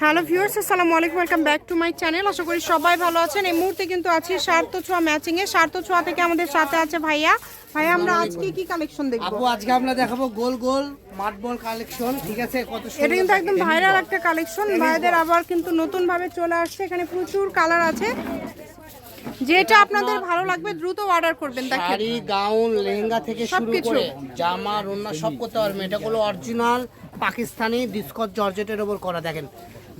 Hello viewers আসসালামু আলাইকুম welcome back to my channel. আশা করি সবাই ভালো আছেন। এই মুহূর্তে কিন্তু আছি সার্থ ছোঁয়া ম্যাচিং এ। সার্থ ছোঁয়া থেকে আমাদের সাথে আছে ভাইয়া। ভাইয়া আমরা আজকে কি কালেকশন দেখব? আপু আজকে আমরা দেখাবো গোল গোল মাঠ বল কালেকশন ঠিক আছে? কত সুন্দর এটা কিন্তু একদম ভাইরাল একটা কালেকশন ভাইদের আবার কিন্তু নতুন ভাবে চলে আসছে। এখানে প্রচুর কালার আছে। যেটা আপনাদের ভালো লাগবে দ্রুত অর্ডার করবেন দেখেন। শাড়ি গাউন লেহেঙ্গা থেকে শুরু। করে জামা রন্না সব করতে পারবেন। এটা হলো অরিজিনাল পাকিস্তানি ডিসকট জর্জেটের ওপর করা দেখেন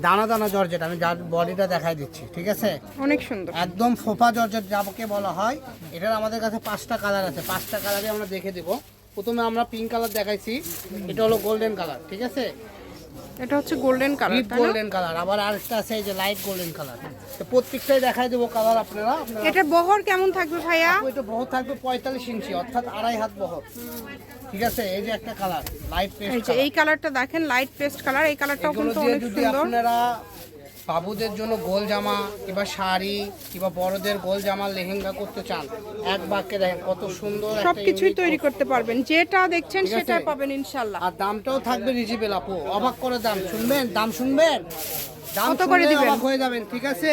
দানা দানা জর্জেট আমি যার বডিটা দেখাই দিচ্ছি ঠিক আছে? অনেক সুন্দর। একদম ফোপা জর্জেট যাকে বলা হয় এটার আমাদের কাছে পাঁচটা কালার আছে পাঁচটা কালারই আমরা দেখে দেবো। প্রথমে আমরা পিঙ্ক কালার দেখাইছি এটা হলো গোল্ডেন কালার ঠিক আছে? এটা হচ্ছে গোল্ডেন কালার গোল্ডেন কালার আবার আরেকটা আছে এই যে লাইট গোল্ডেন কালার তো প্রত্যেকটাই দেখাই দেবো কালার আপনারা এটা বহর কেমন থাকবে ভাইয়া? এটা বহর থাকবে পঁয়তাল্লিশ ইঞ্চি অর্থাৎ আড়াই হাত বহর। ঠিক আছে এই যে একটা কালার লাইট পেস্ট এই কালারটা দেখেন লাইট পেস্ট কালার এই কালারটাও কিন্তু অনেক সুন্দর। আপনারা বাবুদের জন্য গোল জামা কিংবা শাড়ি কিংবা বড়দের গোল জামা লেহেঙ্গা করতে চান। এক বাক্যে দেখেন কত সুন্দর সবকিছুই তৈরি করতে পারবেন। যেটা দেখছেন সেটা সেটাই পাবেন ইনশাল্লাহ আর দামটাও থাকবে রিজিবেল আপু। অবাক করে দাম। শুনবেন? দাম শুনবেন? দাম কত করে দিবেন? হয়ে যাবেন ঠিক আছে?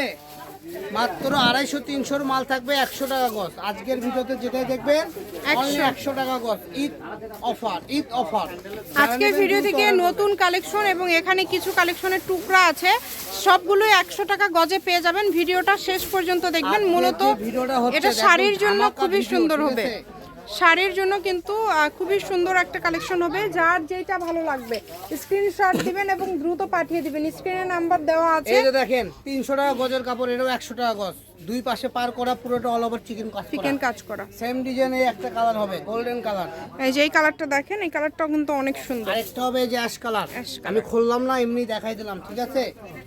মাত্র আড়াইশো তিনশোর মাল থাকবে একশো টাকা গজ। আজকের ভিডিওতে যেটাই দেখবেন একশো। টাকা গজ। Eid offer Eid offer. আজকের ভিডিও থেকে নতুন কালেকশন এবং এখানে কিছু কালেকশনের টুকরা আছে সবগুলো একশো টাকা গজে পেয়ে যাবেন। ভিডিওটা শেষ পর্যন্ত দেখবেন। মূলত এটা শাড়ির জন্য খুবই সুন্দর হবে? শাড়ির জন্য কিন্তু খুবই সুন্দর একটা কালেকশন হবে যার যেটা ভালো লাগবে। স্ক্রিনশট দিবেন এবং দ্রুত পাঠিয়ে দিবেন। স্ক্রিনে নাম্বার দেওয়া আছে। এই যে দেখেন তিনশো টাকা গজের কাপড় এটাও একশো টাকা গজ। দুই পাশে পার করা পুরোটা অল ওভার চিকেন কাজ চিকেন কাজ করা। সেম ডিজাইন ডিজাইনে একটা কালার হবে গোল্ডেন কালার এই যে এই কালারটা দেখেন এই কালারটাও কিন্তু অনেক সুন্দর। আরেকটা হবে এই যে অ্যাশ কালার আমি খুললাম না এমনি দেখাই দিলাম ঠিক আছে?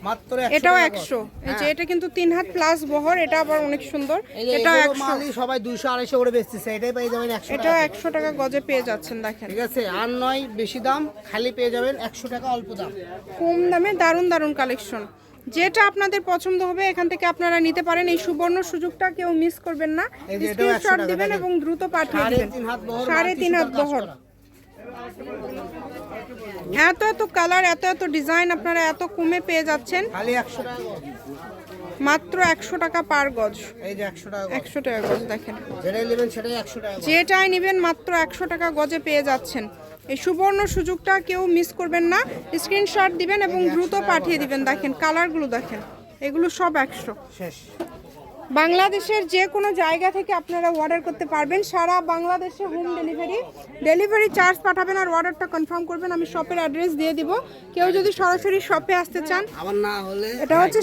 মাত্র 100 এটাও টাকা গজ। একশো। এই যে হ্যাঁ। এটা কিন্তু তিন হাত প্লাস বহর এটা আবার অনেক সুন্দর। এই এটাও এগুলো একশো। মালই সবাই দুইশো আড়াইশো করে বেচতেছে এটাই পেয়ে যাবেন এটাও একশো টাকা গজে পেয়ে যাচ্ছেন দেখেন। ঠিক আছে আর নয় বেশি দাম খালি পেয়ে যাবেন একশো টাকা অল্প দাম। কম দামে দারুণ দারুণ কালেকশন। যেটা আপনাদের পছন্দ হবে এখান থেকে আপনারা নিতে পারেন। এই সুবর্ণ সুযোগটা কেউ মিস করবেন না। এই যে এটাও 100 স্ক্রিনশট দিবেন এবং দ্রুত পাঠিয়ে সাড়ে দিবেন। সাড়ে তিন হাত বহর। এত এত কালার এত এত ডিজাইন আপনারা এত কমে পেয়ে যাচ্ছেন। খালি একশো টাকা। মাত্র একশো টাকা পার গজ। এই যে একশো টাকা গজ। একশো টাকা গজ দেখেন। যেটাই নিবেন সেটাই একশো টাকা যেটাই নেবেন মাত্র একশো টাকা গজে পেয়ে যাচ্ছেন। এই সুবর্ণ সুযোগটা কেউ মিস করবেন না। স্ক্রিনশট দিবেন এবং দ্রুত পাঠিয়ে দিবেন। দেখেন কালারগুলো দেখেন। এগুলো সব একশো। শেষ। বাংলাদেশের যে কোনো জায়গা থেকে আপনারা অর্ডার করতে পারবেন। সারা বাংলাদেশে হোম ডেলিভারি ডেলিভারি চার্জ পাঠাবেন আর অর্ডারটা কনফার্ম করবেন। আমি শপের অ্যাড্রেস দিয়ে দিব। কেউ যদি সরাসরি শপে আসতে চান না এটা হচ্ছে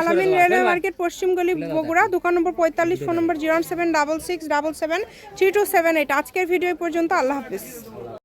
আলামিন রেলওয়ে মার্কেট পশ্চিম গলি বগুড়া। দোকান নম্বর পঁয়তাল্লিশ phone number zero seven double six double seven three two seven eight আজকের ভিডিও পর্যন্ত। আল্লাহ হাফিজ।